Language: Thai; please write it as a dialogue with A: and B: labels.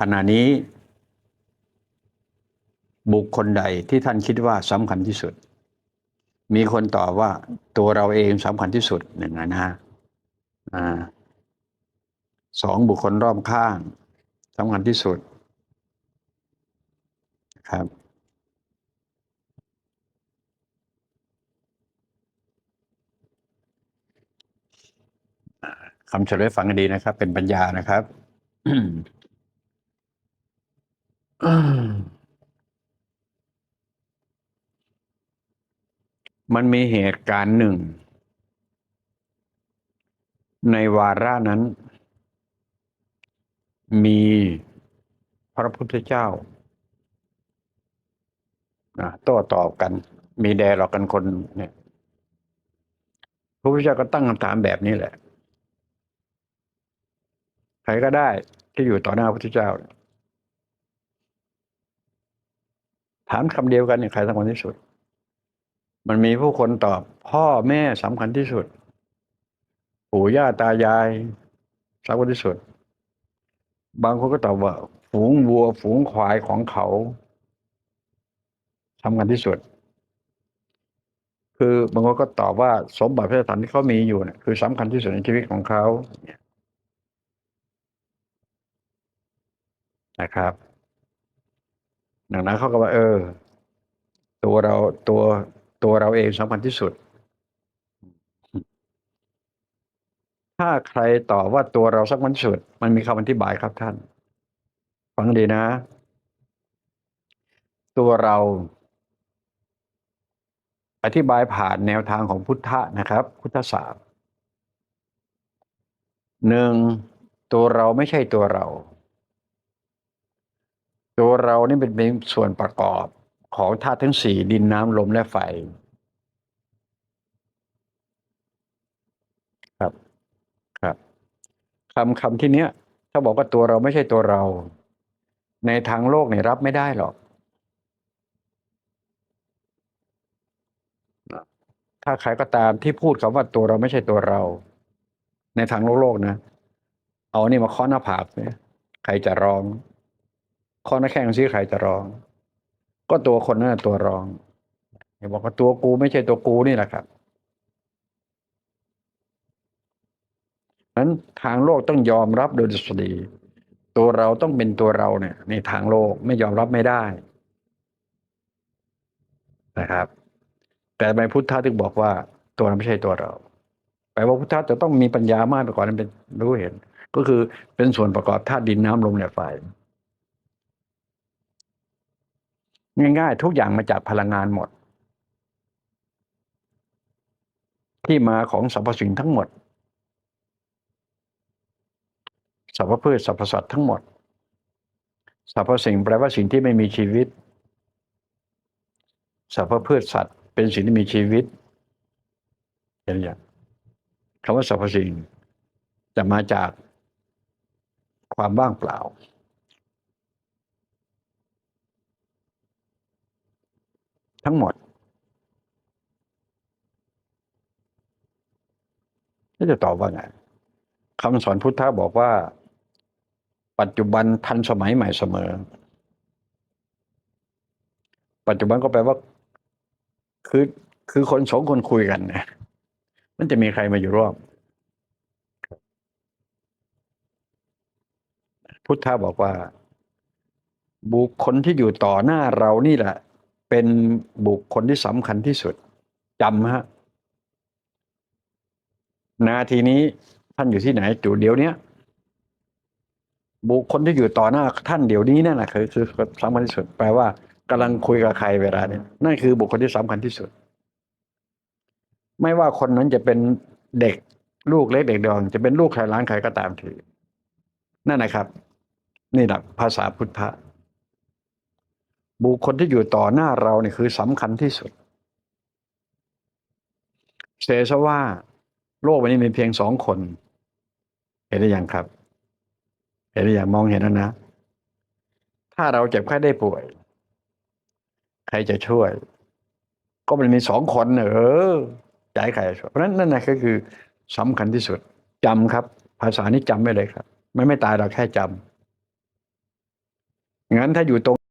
A: ขณะนี้ บุคคลใดที่ท่านคิดว่าสำคัญที่สุด มีคนตอบว่าตัวเราเองสำคัญที่สุดหนึ่งนะฮะอ่าสองบุคคลรอบข้างสำคัญที่สุดครับคำเฉลยฟังดีนะครับ เป็นปัญญานะครับ มันมีเหตุการณ์หนึ่ง ในวาระนั้น มีพระพุทธเจ้าโต้ตอบกัน มีแดร์หลอกกันคนเนี่ยพระพุทธเจ้าก็ตั้งคำถามแบบนี้แหละ ใครก็ได้ที่อยู่ต่อหน้าพระพุทธเจ้า ถามคำเดียวกันเนี่ยใครสำคัญที่สุด มันมีผู้คนตอบ พ่อแม่สำคัญที่สุด ปู่ย่าตายายสำคัญที่สุด บางคนก็ตอบว่า ฝูงวัว ฝูงควายของเขาสำคัญที่สุด คือบางคนก็ตอบว่าสมบัติพระสถานที่เขามีอยู่เนี่ยคือสำคัญที่สุดในชีวิตของเขานะครับ ดังนั้นเขาก็ว่า เออ ตัวเราตัวตัวเราเองสำคัญที่สุด ถ้าใครตอบว่าตัวเราสำคัญที่สุด มันมีคำอธิบายครับท่าน ฟังดีนะ ตัวเรา อธิบายผ่านแนวทางของพุทธะนะครับ พุทธศาสตร์หนึ่งตัวเราไม่ใช่ตัวเรา ตัวเรานี่เป็นเป็นส่วนประกอบของธาตุทั้งสี่ดินน้ำลมและไฟ ครับครับคำคำที่เนี้ย ถ้าบอกว่าตัวเราไม่ใช่ตัวเรา ในทางโลกเนี่ยรับไม่ได้หรอก ถ้าใครก็ตามที่พูดคำว่าตัวเราไม่ใช่ตัวเรา ในทางโลกโลกนะ เอานี่มาเคาะหน้าผากเนี่ยใครจะร้อง คาะหน้าแข้งซิใครจะร้อง ก็ตัวคนนั้นตัวร้องอย่าบอกว่าตัวกูไม่ใช่ตัวกูนี่แหละครับนั้นทางโลกต้องยอมรับโดยดุษฎีตัวเราต้องเป็นตัวเราเนี่ยในทางโลกไม่ยอมรับไม่ได้นะครับ แต่ในพุทธะถึงบอกว่า ตัวเราไม่ใช่ตัวเราแปลว่าพุทธะจะต้องมีปัญญามากไปกว่านั้นเป็นรู้เห็น ก็คือเป็นส่วนประกอบธาตุดินน้ำลมและไฟ ง่ายๆ ทุกอย่างมาจากพลังงานหมด ที่มาของสรรพสิ่งทั้งหมดสรรพพืชสรรพสัตว์ทั้งหมดสรรพสิ่งแปลว่าสิ่งที่ไม่มีชีวิตสรรพพืชสัตว์ เป็นสิ่งที่มีชีวิตเห็นอย่างคำว่าสรรพสิ่งจะมาจากความว่างเปล่า ทั้งหมด นี่จะตอบว่าไงคำสอนพุทธะบอกว่า ปัจจุบันทันสมัยใหม่เสมอ ปัจจุบันก็แปลว่า คือคือคนสองคนคุยกันเนี่ยมันจะมีใครมาอยู่ร่วม พุทธะบอกว่า บุคคลที่อยู่ต่อหน้าเรานี่แหละ เป็นบุคคลที่สำคัญที่สุดจำฮะนาทีนี้ท่านอยู่ที่ไหนอยู่เดี๋ยวนี้บุคคลที่อยู่ต่อหน้าท่านเดี๋ยวนี้นั่นแหละคือคือสำคัญที่สุด แปลว่ากำลังคุยกับใครเวลาเนี่ยนั่นคือบุคคลที่สำคัญที่สุด ไม่ว่าคนนั้นจะเป็นเด็กลูกเล็กเด็กดอง จะเป็นลูกใครล้านใครก็ตามทีนั่นนะครับ นี่แหละภาษาพุทธะ บุคคลที่อยู่ต่อหน้าเราเนี่ยคือสำคัญที่สุดเสซะว่า โลกวันนี้มีเพียงสองคน เห็นหรือยังครับ เห็นหรือยังมองเห็นแล้วนะ ถ้าเราเจ็บไข้ได้ป่วย ใครจะช่วย ก็มันมีสองคนเออจะให้ใครช่วยเพราะนั้นนั่นนะก็คือสำคัญที่สุดจำครับ ภาษานี้จำไว้เลยครับ ไม่ไม่ตายเราแค่จงั้นถ้าอยู่ตรง